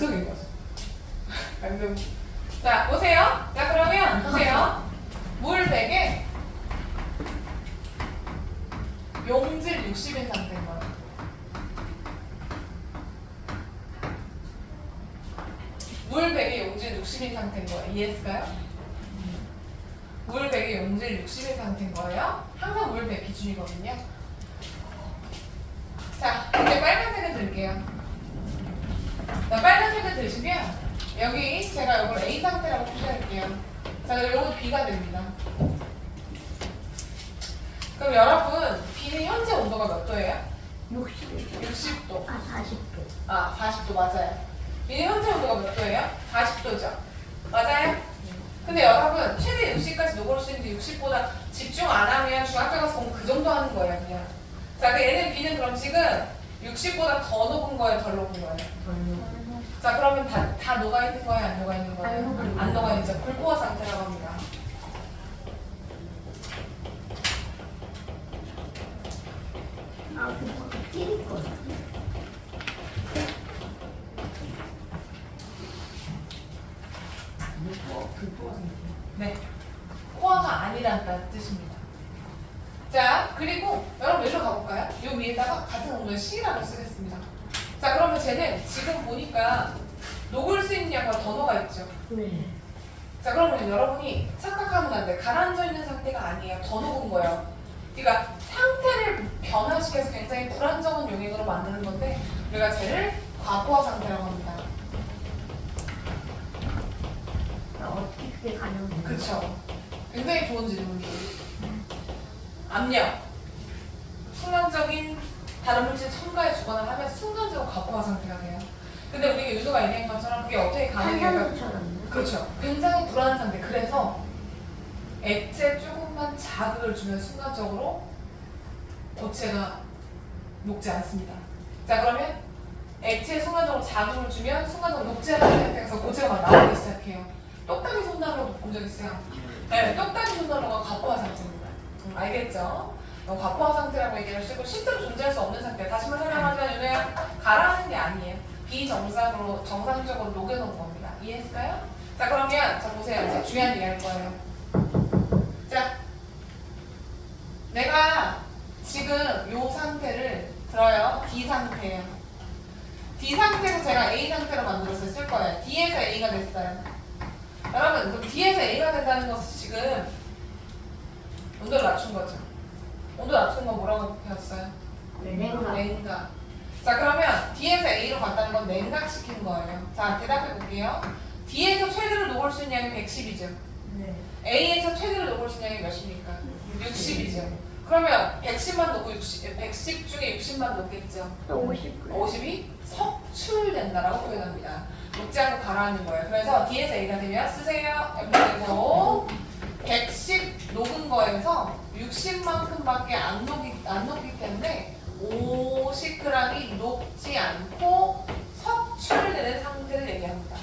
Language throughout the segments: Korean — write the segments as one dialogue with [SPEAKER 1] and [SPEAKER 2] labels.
[SPEAKER 1] 속인 거죠. 방금. 자, 보세요. 자, 그러면 보세요. 물 100에 용질 60인 상태인 거예요. 물 100에 용질 60인 상태인 거예요. 이해했을까요? 물 100에 용질 60인 상태인 거예요. 항상 물100 기준이거든요. 자, 이제 빨간색을 들게요. 자, 빨간색을 들시면 여기 제가 이걸 A 상태라고 표시할게요. 자, 그럼 이건 B가 됩니다. 그럼 여러분, B는 현재 온도가 몇 도예요?
[SPEAKER 2] 60.
[SPEAKER 1] 60도.
[SPEAKER 2] 아, 40도.
[SPEAKER 1] 아, 40도 맞아요. B는 현재 온도가 몇 도예요? 40도죠. 맞아요? 근데 여러분, 최대 60까지 녹을 수 있는데 60보다 집중 안 하면 중학교 가서 보면 그 정도 하는 거예요, 그냥. 자, 그 얘는 B는 그럼 지금 60보다 더 녹은 거예요, 덜 녹은 거예요? 자, 그러면 다, 다 녹아 있는 거예요, 안 녹아 있는 거예요?
[SPEAKER 2] 안 녹아
[SPEAKER 1] 있죠. 불포화 상태라고 합니다.
[SPEAKER 2] 아, 그거 찌릴 거야.
[SPEAKER 1] 네. 포화가 아니란다는 뜻입니다. 자, 그리고 여러분 여기로 가볼까요? 요 위에다가 같은 온도의 C라고 쓰겠습니다. 자, 그러면 쟤는 지금 보니까 녹을 수 있는 더 녹아 있죠.
[SPEAKER 2] 네.
[SPEAKER 1] 자, 그러면 여러분이 착각하면 안 돼. 가라앉아 있는 상태가 아니에요. 더 녹은 거예요. 그러니까 상태를 변화시켜서 굉장히 불안정한 용액으로 만드는 건데 우리가 쟤를 과포화 상태라고 합니다.
[SPEAKER 2] 나 어떻게 그게 가능해?
[SPEAKER 1] 그쵸. 굉장히 좋은 질문이에요. 압력. 순간적인 다른 물질 첨가해 주거나 하면 순간적으로 과포화 상태가 돼요. 근데 우리가 유도가 얘기한 것처럼 그게 어떻게 가능해요? 그렇죠. 굉장히 불안한 상태. 그래서 액체 조금만 자극을 주면 순간적으로 고체가 녹지 않습니다. 자 그러면 액체에 순간적으로 자극을 주면 순간적으로 녹지 않는 상태에서 고체가 막 나오기 시작해요. 똑딱이 손난로 본 적 있어요? 네, 똑딱이 손난로가 과포화 상태입니다. 음, 알겠죠? 어, 과포화 상태라고 얘기를 쓰고 실제로 존재할 수 없는 상태. 다시 한번 설명하자면 얘는 가라앉는 게 아니에요. 비정상으로 정상적으로 녹여놓은 겁니다. 이해했을까요? 자 그러면 자 보세요. 이제 중요한 얘기 할 거예요. 자 내가 지금 요 상태를 들어요. D 상태예요. D 상태에서 제가 A 상태로 만들어서 쓸 거예요. D에서 A가 됐어요. 여러분 그럼 D에서 A가 된다는 것은 지금 온도를 낮춘 거죠. 온도 낮춘 건 뭐라고 배웠어요?
[SPEAKER 2] 냉각.
[SPEAKER 1] 냉각. 자 그러면 D에서 A로 갔다는 건 냉각시킨 거예요. 자 대답해 볼게요. D에서 최대로 녹을 수 있는 양이 110이죠.
[SPEAKER 2] 네.
[SPEAKER 1] A에서 최대로 녹을 수 있는 양이 몇입니까? 60이죠. 그러면 110만 녹고 60, 110 중에 60만 녹겠죠.
[SPEAKER 2] 50.
[SPEAKER 1] 50이 석출된다라고 표현합니다. 녹지 않고 가라앉는 거예요. 그래서 D에서 A가 되면 쓰세요. 되고 110 녹은 거에서 60만큼밖에 안 녹이 안 녹기 때문에 50g이 녹지 않고 석출되는 상태를 얘기합니다.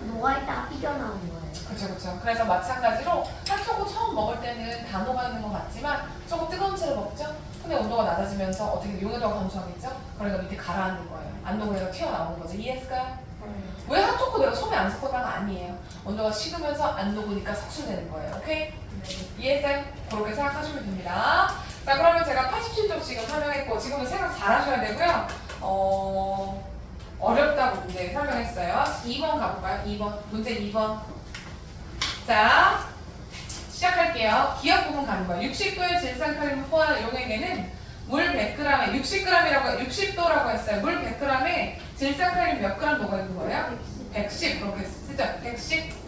[SPEAKER 2] 녹아있다가 삐져나오는 거예요.
[SPEAKER 1] 그렇죠, 그렇죠. 그래서 마찬가지로 핫초코 처음 먹을 때는 다 녹아 있는 것 같지만 조금 뜨거운 채로 먹죠. 근데 온도가 낮아지면서 어떻게 용해도가 감소하겠죠? 그러니까 밑에 가라앉는 거예요. 안 애가 튀어나오는 거죠. 이해했을까요? 왜 핫초코 내가 처음에 안 섞었다가 아니에요. 온도가 식으면서 안 녹으니까 석출되는 거예요. 오케이? 이해했어요? 그렇게 생각하시면 됩니다. 자, 그러면 제가 87쪽 지금 설명했고, 지금은 생각 잘 하셔야 되고요. 어, 어렵다고 문제 설명했어요. 2번 가볼까요? 2번. 문제 2번. 자, 시작할게요. 기억 부분 가는 거예요. 60도의 질산칼륨 포화 용액에는 물 100g에 60g이라고 60도라고 했어요. 물 100g에 질산칼륨 몇 g 녹아 있는 거예요? 110 그렇게 쓰죠. 110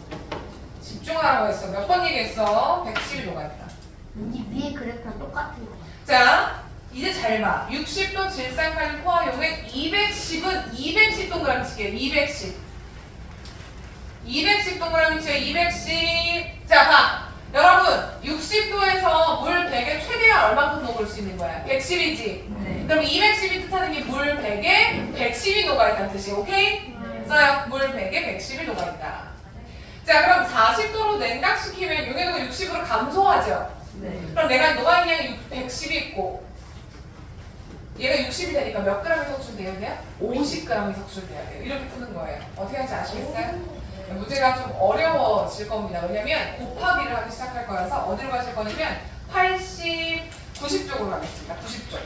[SPEAKER 1] 집중하라고 했어. 몇 번 얘기했어? 110이 녹아있다.
[SPEAKER 2] 이 위에 그래프랑 똑같은 거.
[SPEAKER 1] 자, 이제 잘 봐. 60도 질산칼륨 포화 용액 210은 210 동그라미씩이에요. 210. 210 동그라미씩이에요. 210. 자, 봐. 여러분, 60도에서 물 100에 최대한 얼마큼 녹을 수 있는 거야? 110이지.
[SPEAKER 2] 네.
[SPEAKER 1] 그럼 210이 뜻하는 게 물 100에 110이 녹아있다는 뜻이 오케이? 써요. 물 100에 110이 녹아있다. 자, 그럼 40도로 냉각시키면 용해도가 60으로 감소하죠.
[SPEAKER 2] 네.
[SPEAKER 1] 그럼 내가 녹아있는 양이 110이 있고 얘가 60이 되니까 몇 g이 석출돼야 돼요? 50g이 석출돼야 돼요. 이렇게 푸는 거예요. 어떻게 하는지 아시겠어요? 문제가 좀 어려워질 겁니다. 왜냐면 곱하기를 하기 시작할 거라서 어디로 가실 거냐면 80, 90쪽으로 가겠습니다. 90쪽.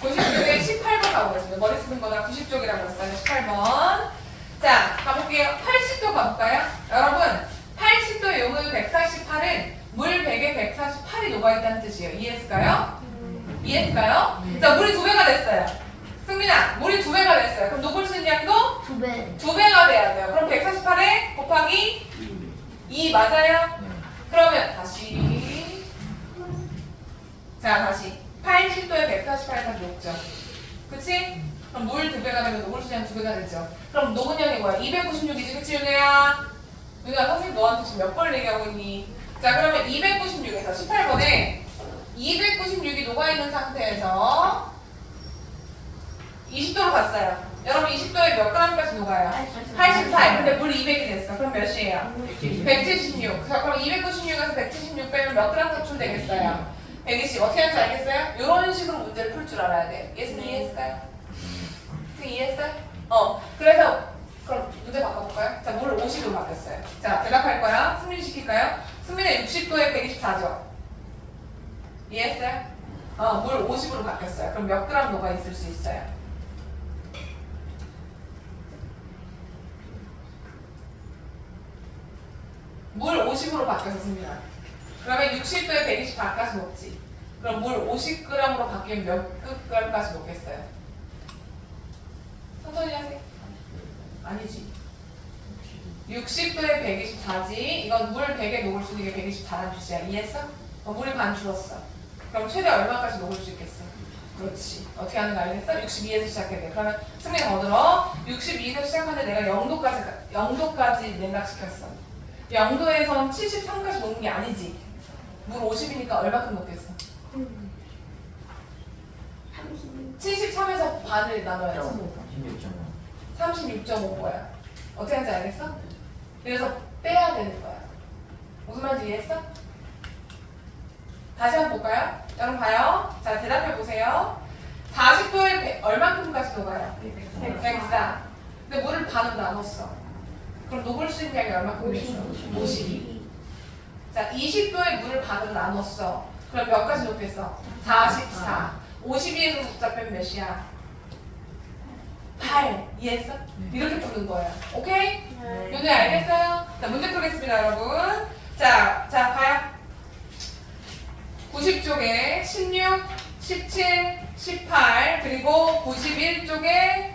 [SPEAKER 1] 96에 18번 가보겠습니다. 머리 쓰는 거나 90쪽이라고 했어요. 18번. 자, 가볼게요. 80도 가볼까요? 여러분, 80도의 용은 148은 물 100에 148이 녹아있다는 뜻이에요. 이해했을까요? 이해했을까요? 자, 물이 두 배가 됐어요. 승민아, 물이 두 배가 됐어요. 그럼 녹을 수 있는 양도
[SPEAKER 2] 두 배.
[SPEAKER 1] 두 배가 돼야 돼요. 그럼 148에 곱하기 2 맞아요? 그러면 다시 자 다시 80도에 148까지 녹죠. 그치? 그럼 물 두 배가 되면 녹을 수 있는 두 배가 되죠. 그럼 녹은 양이 뭐야? 296이지 그치 윤혜야? 윤혜야 선생님 너한테 지금 몇 번 얘기하고 있니? 자 그러면 296에서 18번에 296이 녹아있는 상태에서 20도로 갔어요. 여러분 20도에 몇 g까지 녹아요? 88. 근데 물 200이 됐어. 그럼 몇이에요? 176. 자, 그럼 296에서 176 빼면 몇 그램 석출되겠어요? 120. 어떻게 하는지 알겠어요? 이런 식으로 문제를 풀 줄 알아야 돼. 예수님 이해했을까요? 선생님 이해했어요? 어. 그래서 그럼 문제 바꿔볼까요? 자, 물 50으로 바뀌었어요. 자, 대답할 거야. 승민 시킬까요? 승민의 60도에 124죠? 이해했어요? 어, 물 50으로 바뀌었어요. 그럼 몇 그램 녹아 있을 수 있어요? 물 50으로 바뀌어서 승민아. 그러면 60도에 120 반까지 먹지. 그럼 물 50g으로 바뀌면 몇 g까지 먹겠어요? 아니지. 60도에 124지. 이건 물 100에 녹을 수 있는 게 124라는 뜻이야. 이해했어? 어, 물이 반 줄었어. 그럼 최대 얼마까지 녹을 수 있겠어? 그렇지. 어떻게 하는 거 알겠어? 62에서 시작해야 돼. 그러면 승리 더 들어. 62에서 시작하는데 내가 0도까지, 0도까지 냉각시켰어. 0도에선 73까지 녹는 게 아니지. 물 50이니까 얼마큼 녹겠어? 73에서 반을 나눠야지. 36.5 거야. 어떻게 하는지 알겠어? 그래서 빼야 되는 거야. 무슨 말인지 이해했어? 다시 한번 볼까요? 여러분 봐요. 자, 대답해 보세요. 40도에 얼마큼까지 녹아요? 104. 근데 물을 반으로 나눴어. 그럼 녹을 수 있는 양이 얼마큼이겠어? 52. 자, 20도에 물을 반으로 나눴어. 그럼 몇 가지 녹겠어? 44. 52에서 숫자 빼면 몇이야? 8. 이해했어? 이렇게 푸는 거야. 오케이? 문제 알겠어요? 자, 문제 풀겠습니다, 여러분. 자, 자, 봐요. 90쪽에 16, 17, 18, 그리고 91쪽에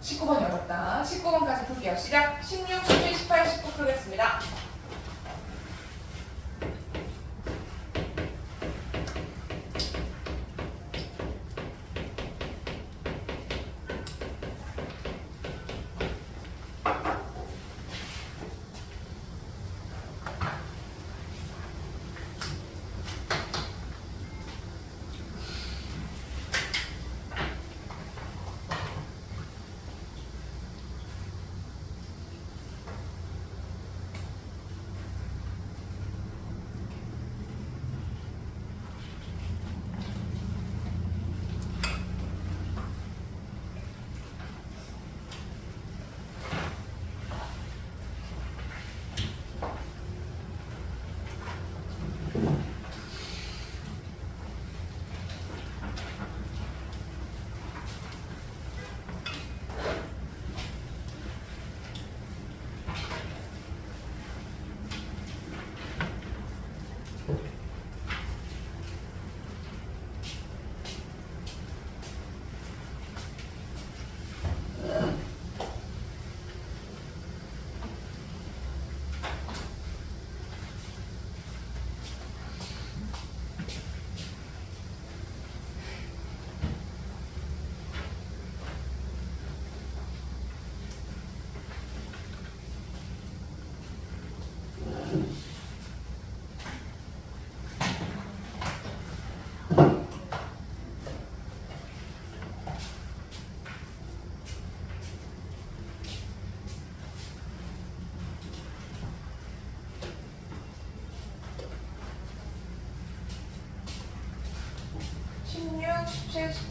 [SPEAKER 1] 19번이 어렵다. 19번까지 풀게요. 시작. 16, 17, 18, 19 풀겠습니다.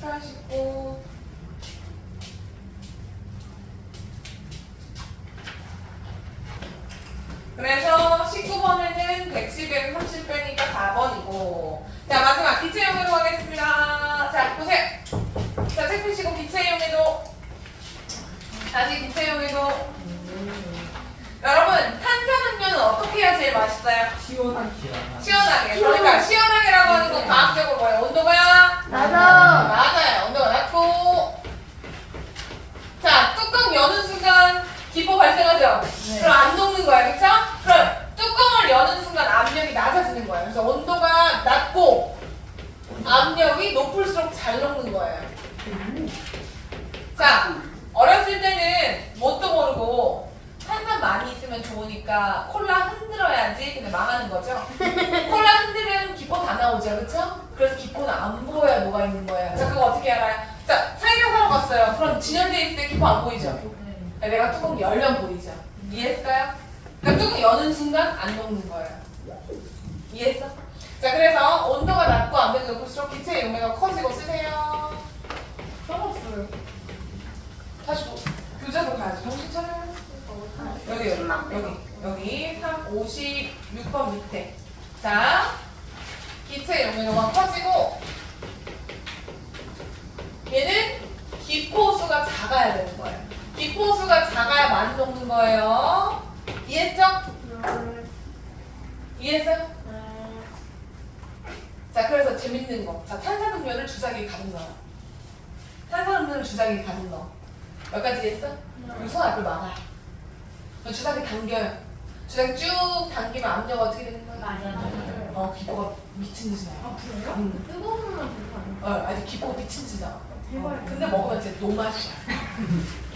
[SPEAKER 1] 17, 18, 19. 그래서 19번에는 110에서 30 빼니까 4번이고. 자, 마지막 기체용해도 가겠습니다. 자, 보세요. 자, 책 펴시고 기체용해도. 다시 기체용해도. 여러분, 탄산 음료는 어떻게 해야 제일 맛있어요?
[SPEAKER 3] 시원하게
[SPEAKER 1] 시원하게. 그러니까 시원하게 라고 하는 건 과학적으로 뭐예요? 온도가
[SPEAKER 2] 나도.
[SPEAKER 1] 맞아요. 온도가 낮고. 자, 뚜껑 여는 순간 기포 발생하죠? 그럼 안 녹는 거야, 그쵸? 그럼 뚜껑을 여는 순간 압력이 낮아지는 거예요. 그래서 온도가 낮고 압력이 높을수록 잘 녹는 거예요. 자, 어렸을 때는 뭣도 모르고 탄산 많이 있으면 좋으니까 콜라 흔들어야지 근데 망하는 거죠. 콜라 흔들면 기포 다 나오죠, 그쵸? 그래서 기포는 안 보여야 녹아 있는 거예요. 자, 그거 어떻게 알아요? 자, 사이다 사러 갔어요. 그럼 진열돼 있을 때 기포 안 보이죠? 네, 내가 뚜껑 열면 보이죠? 이해했어요? 그러니까 뚜껑 여는 순간 안 녹는 거예요. 이해했어? 자, 그래서 온도가 낮고 압력이 높을수록 기체의 용매가 커지고 쓰세요. 써봤어요. 다시 뭐, 교재로 가야지. 정신 차려요. 여기, 여기, 여기, 여기, 3, 56번 밑에. 자, 기체 용매가 커지고, 얘는 기포수가 작아야 되는 거예요. 기포수가 작아야 많이 녹는 거예요. 이해했죠? 이해했어요? 자, 그래서 재밌는 거. 자, 탄산음료를 주사기에 가득 넣어. 탄산음료를 주사기에 가득 넣어. 몇 가지 했어? 그리고 손 앞을 막아요. 주사기 당겨요. 주사기 쭉 당기면 압력 어떻게 되는 거야?
[SPEAKER 2] 맞아요.
[SPEAKER 1] 어, 기포가 미친 듯이 나요.
[SPEAKER 4] 아 그래요?
[SPEAKER 1] 응.
[SPEAKER 4] 뜨거운 물만 들고
[SPEAKER 1] 어, 아직 기포가 미친 듯이 나와.
[SPEAKER 4] 대박.
[SPEAKER 1] 근데 먹으면 진짜 노맛이야.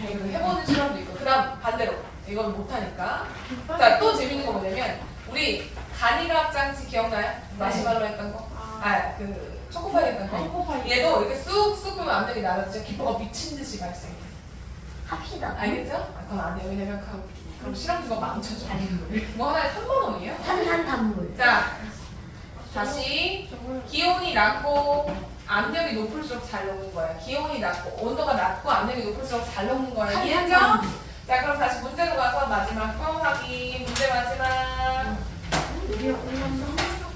[SPEAKER 1] 해보는 사람도 있고. 그 다음 반대로. 이건 못하니까. 자, 또 재밌는 거 뭐냐면, 우리 간이갑 장치 기억나요? 마시말로 했던 거? 아, 그, 초코파이 했던 거?
[SPEAKER 4] 초코파이.
[SPEAKER 1] 얘도 이렇게 쑥쑥 끄면 압력이 나가지고 기포가 미친 듯이 발생해.
[SPEAKER 2] 합시다.
[SPEAKER 1] 알겠죠? 아, 그건 안 돼요. 왜냐면 그, 그럼 실험 그거 망쳐져. 뭐 하나에 3만 원이에요?
[SPEAKER 2] 탄산 단물.
[SPEAKER 1] 자, 다시. 기온이 낮고 압력이 높을수록 잘 녹는 거예요. 기온이 낮고 온도가 낮고 압력이 높을수록 잘 녹는 거예요. 이해했죠? 자 그럼 다시 문제로 가서 마지막 거 확인. 문제 마지막.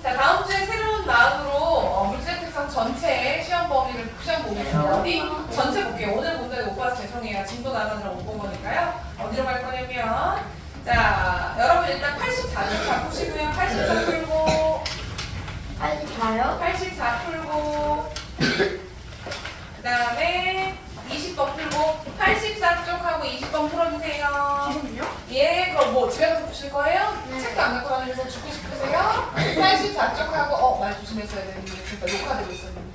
[SPEAKER 1] 자 다음 주에 새로운 마음으로 어, 물질 특성 전체 시험 범위를 시험 보겠습니다. 어디? 전체 볼게요. 오늘 본 적이 못 봐서 죄송해요. 진도 나가느라 못본 거니까요. 어디로 갈 거냐면 자 여러분 일단 84점 자 보시고요. 84 풀고
[SPEAKER 2] 빨리 가요.
[SPEAKER 1] 84 풀고 그 다음에 20번 풀고 84쪽 하고 20번 풀어주세요
[SPEAKER 4] 지금요?
[SPEAKER 1] 예 그럼 뭐 집에 가서 보실 거예요?
[SPEAKER 2] 네.
[SPEAKER 1] 책도 안 갖고 다니면서 죽고 싶으세요? 84쪽 하고 어 말 조심했어야 되는데 진짜 녹화되고 있었는데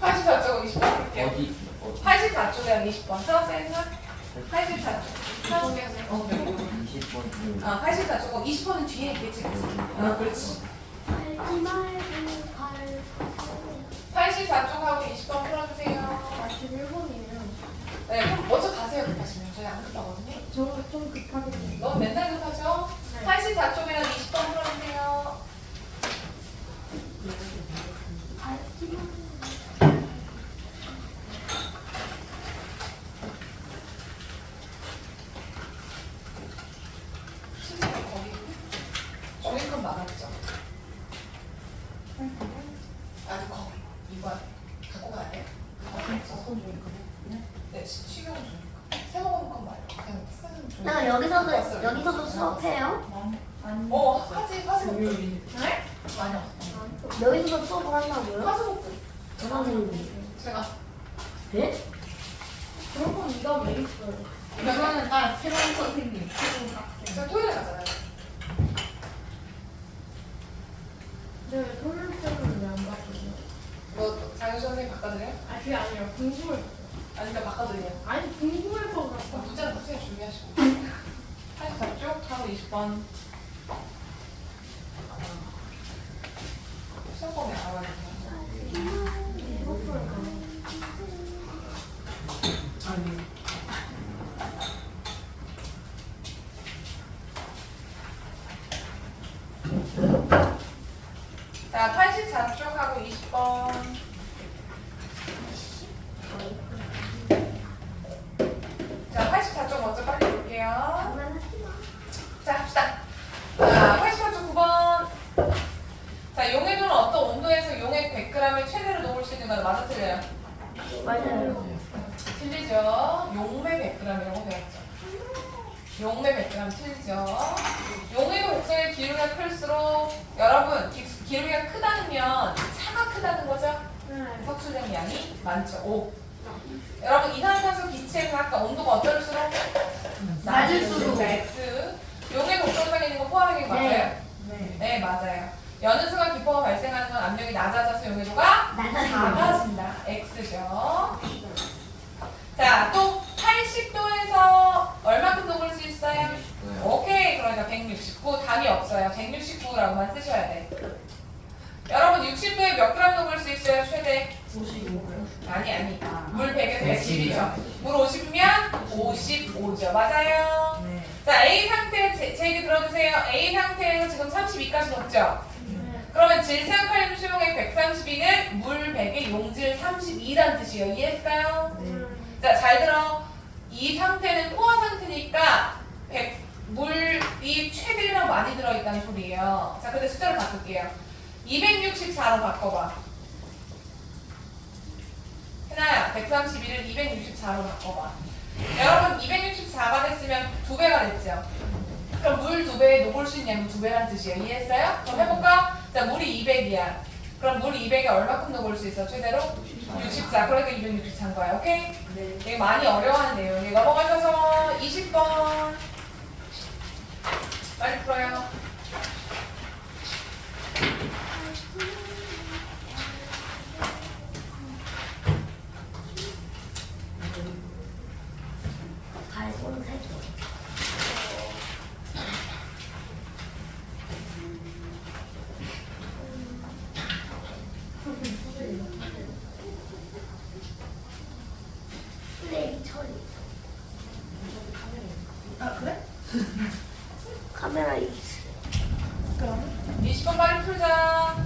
[SPEAKER 1] 84쪽하고 20번 풀게요
[SPEAKER 3] 어디 어디
[SPEAKER 1] 84쪽이랑 20번 써왔어요 했나? 84쪽 써줄게요 어, 네.
[SPEAKER 3] 20번
[SPEAKER 1] 아 84쪽하고 20번은 뒤에 있겠지 그치? 어 그렇지
[SPEAKER 2] 팔지 말고 갈.
[SPEAKER 1] 84쪽하고 20번 풀어주세요
[SPEAKER 4] 아 지금 1번이에요.
[SPEAKER 1] 네, 그럼 먼저 가세요, 급하시면. 저희 안 급하거든요.
[SPEAKER 4] 저 좀 급하게 돼요.
[SPEAKER 1] 넌 맨날 급하죠?
[SPEAKER 4] 네.
[SPEAKER 1] 84쪽이랑 20번 풀어주세요.
[SPEAKER 2] 팔지 말고.
[SPEAKER 1] 심지어 거기 종이컵 막았죠? 아니, 거기. 이거 갖고 가야 돼? 없어, 손 종이컵. 네, 시- 식용 종이컵. 새 먹은 컵 말고 그냥 쓰는 종이컵.
[SPEAKER 2] 나 여기서도 수업해요?
[SPEAKER 1] 어, 하지, 화수목금.
[SPEAKER 4] 네?
[SPEAKER 1] 많이.
[SPEAKER 2] 여기서도 수업을 한다고요?
[SPEAKER 1] 화수목금.
[SPEAKER 2] 선생님.
[SPEAKER 1] 제가.
[SPEAKER 2] 네?
[SPEAKER 4] 그런 건 이가 왜 있어요?
[SPEAKER 1] 이거는
[SPEAKER 4] 아 새로운 선생님, 새로운 학생.
[SPEAKER 1] 제가 토요일에 가잖아요.
[SPEAKER 4] 근데 왜 토요일쯤은 왜안 바꾸죠?
[SPEAKER 1] 뭐, 장윤 선생님 바꿔드려요?
[SPEAKER 4] 아 그게 아니라 궁금해서.
[SPEAKER 1] 아니면 바꿔드려요.
[SPEAKER 4] 아니 궁금해서
[SPEAKER 1] 그럼
[SPEAKER 4] 그랬어.
[SPEAKER 1] 문제는 학생이 준비하시고 84쪽 차로 20번 시험범위 알아봐야 돼요 아니 자 84쪽하고 20번 100g을 최대로 녹을 수 있는 건 맞아 틀려요?
[SPEAKER 2] 맞아요.
[SPEAKER 1] 틀리죠. 용매 100g이라고 배웠죠. 용매 100g 틀리죠. 용매도 곡선의 기울기가 클수록 여러분 기, 기울기가 크다는면 차가 크다는 거죠? 석출된 양이 많죠. 5. 여러분 이산화탄소 기체에서 아까 온도가 어떨수록
[SPEAKER 2] 낮을수록.
[SPEAKER 1] 자, X. 용의 곡선상에 있는 거 포함하는 게 맞아요?
[SPEAKER 2] 네.
[SPEAKER 1] 네, 맞아요. 연은수가 기포가 발생하는 건 압력이 낮아져서 용해도가. 작아진다. X죠. 자, 또 80도에서 얼마큼 녹을 수 있어요?
[SPEAKER 3] 네.
[SPEAKER 1] 오케이. 그러니까 169. 답이 없어요. 169라고만 쓰셔야 돼. 여러분 60도에 몇 그램 녹을 수 있어요? 최대?
[SPEAKER 2] 55g.
[SPEAKER 1] 아니 아니. 물 100에서 110이죠. 물 50이면 55죠. 맞아요.
[SPEAKER 2] 네.
[SPEAKER 1] 자, A 상태 제, 제 얘기 들어주세요. A 상태에서 지금 32까지 녹죠? 그러면 질산칼륨 수용액 132는 물 100의 용질 32란 뜻이에요. 이해했어요? 자, 잘 들어. 이 상태는 포화 상태니까 100, 물이 최대랑 많이 들어있다는 소리예요. 자, 근데 숫자를 바꿀게요. 264로 바꿔봐. 해나야, 131을 264로 바꿔봐. 여러분, 264가 됐으면 두 배가 됐죠? 그럼 물 두 배에 녹을 수 있냐면 두 배란 뜻이에요. 이해했어요? 그럼 해볼까? 자, 물이 200이야. 그럼 물 200에 얼마큼 녹을 수 있어? 최대로? 64. 그러니까 264인 거야. 오케이?
[SPEAKER 2] 네.
[SPEAKER 1] 되게 많이 어려워하는 내용이 넘어가셔서 20번 빨리 풀어요.
[SPEAKER 2] 발손색. 쓰레기 처리.
[SPEAKER 4] 아 그래?
[SPEAKER 2] 카메라 있어.
[SPEAKER 1] 20번 빨리 풀자.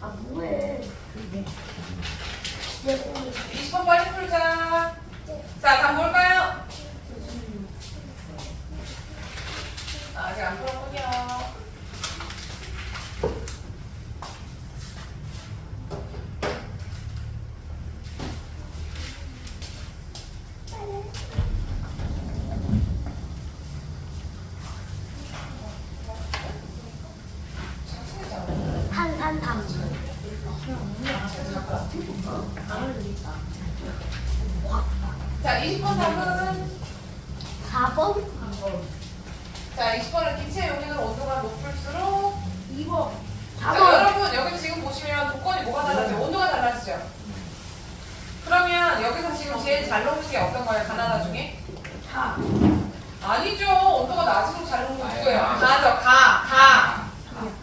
[SPEAKER 2] 아 뭐해?
[SPEAKER 1] 20번 빨리 풀자. 자, 다음 뭘까요? 아직 안 풀었군요.
[SPEAKER 2] 탄산담.
[SPEAKER 1] 자, 20번 답은
[SPEAKER 2] 4번?
[SPEAKER 1] 자, 20번은 기체 용액은 온도가 높을수록
[SPEAKER 4] 2번
[SPEAKER 1] 자,
[SPEAKER 2] 4번.
[SPEAKER 1] 여러분 여기 지금 보시면 조건이 뭐가 달라져요? 온도가 달라지죠? 그러면 여기서 지금 제일 잘 녹는 게 어떤 거예요? 가나다 중에?
[SPEAKER 2] 4.
[SPEAKER 1] 아니죠. 온도가 낮을수록 잘 녹는 게 누구예요? 가죠. 가. 가.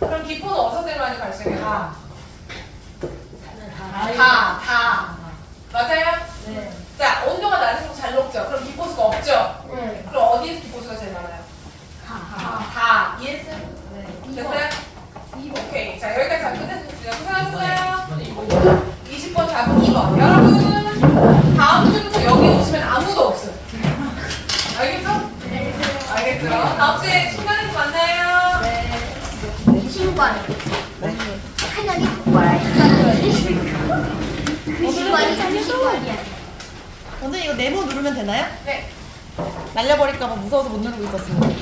[SPEAKER 1] 그럼 기포는 어디서 제일 많이 발생해요? 가. 가. 가. 맞아요?
[SPEAKER 2] 네.
[SPEAKER 1] 자, 온도가 낮을수록 잘 녹죠? 그럼 기포수가 없죠?
[SPEAKER 2] 네.
[SPEAKER 1] 그럼 어디에서 기포수가 제일 많아요?
[SPEAKER 2] 4.
[SPEAKER 1] 가. 이해했어요?
[SPEAKER 2] 네.
[SPEAKER 1] 됐어요? 오케이. 자, 여기까지 잘 끝냈습니다.
[SPEAKER 3] 이거
[SPEAKER 1] 20번 답은 2번. 여러분, 다음 주부터 여기 오시면 아무도 없어요. 알겠죠? 알겠죠? 다음 주에.
[SPEAKER 2] 그 신관이야.
[SPEAKER 5] 선생님 이거 네모 누르면 되나요?
[SPEAKER 1] 네.
[SPEAKER 5] 날려버릴까봐 무서워서 못 누르고 있었습니다.